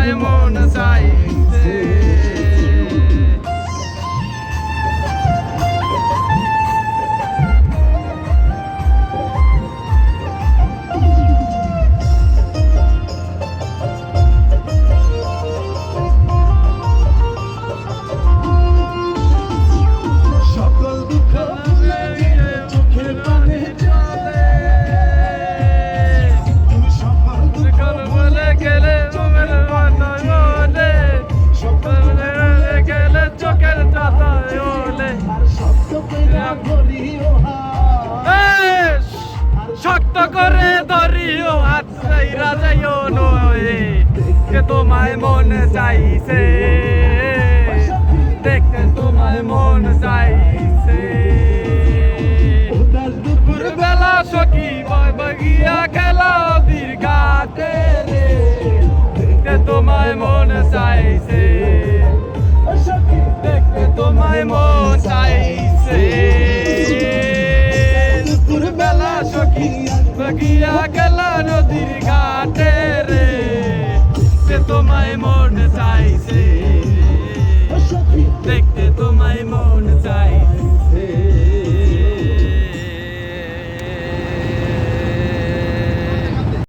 I am Simon. দেখতে তোমায় মন চাইছে। দেখতে তোমায় মন চাইছে। দুপুর বেলা সখী বয় বগিয়া খেলা দীর্ঘাতে দেখতে তোমায় মন চাইছে। দেখতে তোমায় মন চাইছে। দুপুর বেলা সখী বগিয়া খেলা নদীর মোর চাইছে।